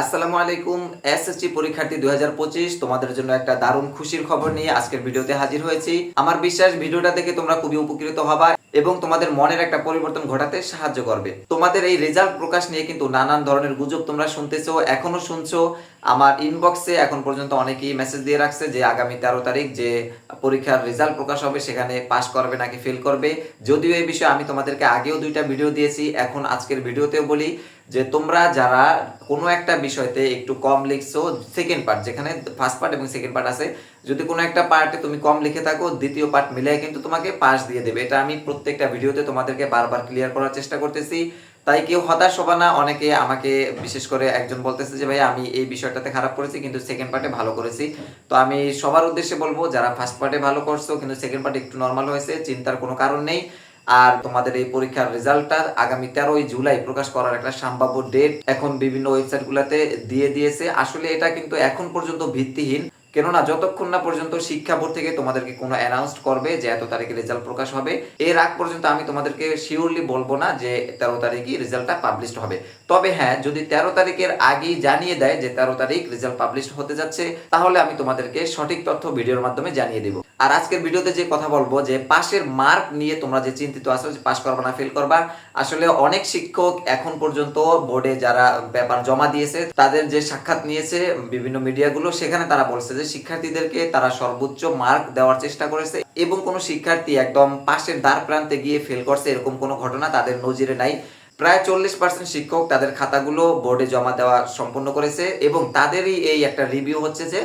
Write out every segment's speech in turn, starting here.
আসসালামু আলাইকুম, এসএসসি পরীক্ষার্থী দুই হাজার পঁচিশ, তোমাদের জন্য একটা দারুণ খুশির খবর নিয়ে আজকের ভিডিওতে হাজির হয়েছি। আমার বিশ্বাস, ভিডিওটা দেখে তোমরা খুবই উপকৃত হবা এবং তোমাদের মনের একটা পরিবর্তন ঘটাতে সাহায্য করবে। তোমাদের এই রেজাল্ট প্রকাশ নিয়ে কিন্তু নানান ধরনের গুজব তোমরা শুনতেছো, এখনও শুনছো। আমার ইনবক্সে এখন পর্যন্ত অনেকেই মেসেজ দিয়ে রাখছে যে, আগামী তেরো তারিখ যে পরীক্ষার রেজাল্ট প্রকাশ হবে, সেখানে পাস করবে নাকি ফেল করবে। যদিও এই বিষয়ে আমি তোমাদেরকে আগেও দুইটা ভিডিও দিয়েছি, এখন আজকের ভিডিওতেও বলি। যে তোমরা যারা কোনো একটা বিষয়তে একটু কম লিখছো সেকেন্ড পার্ট যেখানে ফার্স্ট পার্ট এবং সেকেন্ড পার্ট আছে, যদি কোনো একটা পার্টে তুমি কম লিখে থাকো, দ্বিতীয় পার্ট মিলে কিন্তু তোমাকে পাস দিয়ে দেবে। এটা আমি প্রত্যেকটা ভিডিওতে তোমাদেরকে বারবার ক্লিয়ার করার চেষ্টা করতেছি। তাই কেউ হতাশ হবা না, অনেকে আমাকে বিশেষ করে একজন বলতেছে যে, ভাই, আমি এই বিষয়টাতে খারাপ করেছি, কিন্তু সেকেন্ড পার্টে ভালো করেছি। তো আমি সবার উদ্দেশ্যে বলব, যারা ফার্স্ট পার্টে ভালো করছ, কিন্তু সেকেন্ড পার্টে একটু নর্মাল হয়েছে, চিন্তার কোনো কারণ নেই। আর তোমাদের এই পরীক্ষার রেজাল্টটা আগামী তেরোই জুলাই প্রকাশ করার একটা সম্ভাব্য ডেট এখন বিভিন্ন ওয়েবসাইট গুলাতে দিয়ে দিয়েছে। আসলে এটা কিন্তু এখন পর্যন্ত ভিত্তিহীন। কেননা যতক্ষণ না পর্যন্ত শিক্ষা বোর্ড থেকে তোমাদেরকে কোনো অ্যানাউন্স করবে যে এত তারিখে রেজাল্ট প্রকাশ হবে, এর আগ পর্যন্ত আমি তোমাদেরকে শিওরলি বলব না যে তেরো তারিখই রেজাল্টটা পাবলিশড হবে। তবে হ্যাঁ যদি তেরো তারিখের আগেই জানিয়ে দেয় যে তেরো তারিখ রেজাল্ট পাবলিশড হতে যাচ্ছে, তাহলে আমি তোমাদেরকে সঠিক তথ্য ভিডিওর মাধ্যমে জানিয়ে দেবো। আর আজকের ভিডিওতে যে কথা বলব, যে পাশের মার্ক নিয়ে তোমরা যে চিন্তিত আছো, যে পাস করবা না, ফেল করবা, আসলে অনেক শিক্ষক এখন পর্যন্ত বোর্ডে যারা পেপার জমা দিয়েছে, তাদের যে সাক্ষাৎ নিয়েছে বিভিন্ন মিডিয়াগুলো, সেখানে তারা বলছে যে শিক্ষার্থীদেরকে তারা সর্বোচ্চ মার্ক দেওয়ার চেষ্টা করেছে এবং কোনো শিক্ষার্থী একদম পাশের দ্বার প্রান্তে গিয়ে ফেল করছে, এরকম কোনো ঘটনা তাদের নজিরে নাই। প্রায় চল্লিশ পার্সেন্ট শিক্ষক তাদের খাতাগুলো বোর্ডে জমা দেওয়া সম্পূর্ণ করেছে এবং তাদেরই এই একটা রিভিউ হচ্ছে যে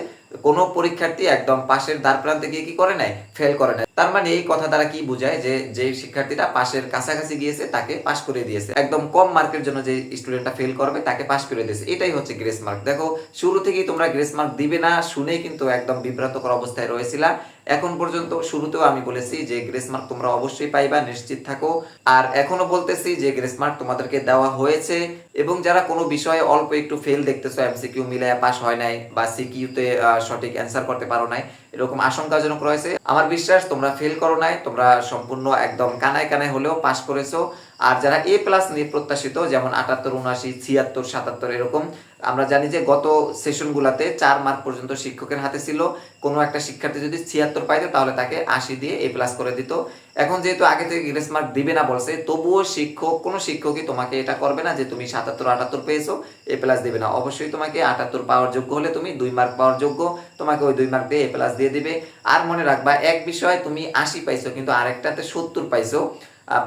কোনো পরীক্ষার্থী একদম পাশের দ্বার প্রান্তে গিয়ে কি করে নাই? ফেল করে নাই। তার মানে এই কথা দ্বারা কি বোঝায় যে যে শিক্ষার্থীটা পাশের কাছাকাছি গিয়েছে, তাকে পাশ করে দিয়েছে। একদম কম মার্কের জন্য যে স্টুডেন্টটা ফেল করবে, তাকে পাশ করে দিয়েছে। এটাই হচ্ছে গ্রেস মার্ক দেখো, শুরু থেকেই তোমরা গ্রেস মার্ক দিবে না, শুনেই কিন্তু একদম বিভ্রান্তকর অবস্থায় রয়েছিলা। এখন পর্যন্ত শুরুতেও আমি বলেছি যে গ্রেস মার্ক তোমরা অবশ্যই পাইবা, নিশ্চিত থাকো। আর এখনও বলতেছি যে গ্রেস মার্ক তোমাদেরকে দেওয়া হয়েছে এবং যারা কোনো বিষয়ে অল্প একটু ফেল দেখতেছো এমসিকিউ মিলে পাস হয় নাই বা সিকিউতে সঠিক অ্যান্সার করতে পারো নাই এরকম আশঙ্কাজনক রয়েছে। আমার বিশ্বাস, তোমরা ফেল করো নাই, তোমরা সম্পূর্ণ একদম কানায় কানায় হলেও পাশ করেছ। আর যারা এ প্লাস নিয়ে প্রত্যাশিত, যেমন আটাত্তর, উনআশি, ছিয়াত্তর, সাতাত্তর, এরকম, আমরা জানি যে গত সেশনগুলোতে চার মার্ক পর্যন্ত শিক্ষকের হাতে ছিল। কোনো একটা শিক্ষার্থী যদি ছিয়াত্তর পাইতো, তাহলে তাকে আশি দিয়ে এ প্লাস করে দিত। এখন যেহেতু আগে থেকে গ্রেস মার্ক দিবে না বলছে, তবুও শিক্ষক, কোনো শিক্ষকই তোমাকে এটা করবে না যে তুমি সাতাত্তর, আটাত্তর পেয়েছ এ প্লাস দিবে না। অবশ্যই তোমাকে আটাত্তর পাওয়ার যোগ্য হলে তুমি দুই মার্ক পাওয়ার যোগ্য, তোমাকে ওই দুই মার্ক দিয়ে এ প্লাস দিয়ে দিবে। আর মনে রাখবা, এক বিষয় তুমি আশি পাইছো, কিন্তু আরেকটাতে সত্তর পাইছো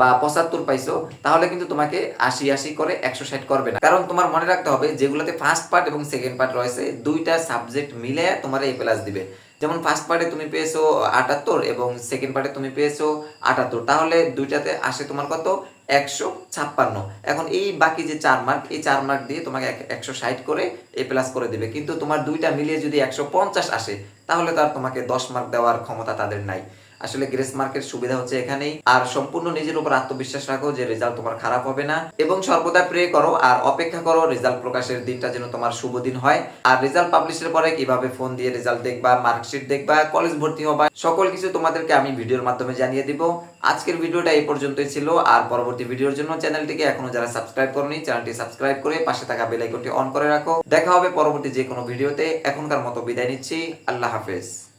বা পঁচাত্তর পাইছো, তাহলে কিন্তু তোমাকে আশি আশি করে একশো ষাট করবে না। কারণ তোমার মনে রাখতে হবে, যেগুলোতে ফার্স্ট পার্ট এবং সেকেন্ড পার্ট রয়েছে, দুইটা সাবজেক্ট মিলে তোমার এ প্লাস দিবে। যেমন ফার্স্ট পার্টে তুমি পেয়েছ আটাত্তর এবং সেকেন্ড পার্টে তুমি পেয়েছ আটাত্তর। তাহলে দুইটাতে আসে তোমার কত? একশো ছাপ্পান্ন। এখন এই বাকি যে চার মার্ক এই চার মার্ক দিয়ে তোমাকে একশো ষাট করে এ প্লাস করে দিবে। কিন্তু তোমার দুইটা মিলিয়ে যদি একশো পঞ্চাশ আসে, তাহলে তার তোমাকে দশ মার্ক দেওয়ার ক্ষমতা তাদের নাই। আসলে গ্রেস মার্কের সুবিধা হচ্ছে এখানেই। আর সম্পূর্ণ নিজের উপর আত্মবিশ্বাস রাখো যে রেজাল্ট তোমার খারাপ হবে না। এবং সর্বদা প্রে করো আর অপেক্ষা করো রেজাল্ট প্রকাশের দিনটা যেন তোমার শুভ দিন হয়। আর রেজাল্ট পাবলিশের পরে কীভাবে ফোন দিয়ে রেজাল্ট দেখবা মার্কশিট দেখবা কলেজ ভর্তি হবা, সকল কিছু তোমাদেরকে আমি ভিডিওর মাধ্যমে জানিয়ে দিব। আজকের ভিডিওটা এই পর্যন্তই ছিল। আর পরবর্তী ভিডিওর জন্য চ্যানেলটিকে এখনও যারা সাবস্ক্রাইব করনি, চ্যানেলটি সাবস্ক্রাইব করে পাশে থাকা বেল আইকনটি অন করে রাখো। দেখা হবে পরবর্তী যে কোনো ভিডিওতে। এখনকার মতো বিদায় নিচ্ছি। আল্লাহ হাফেজ।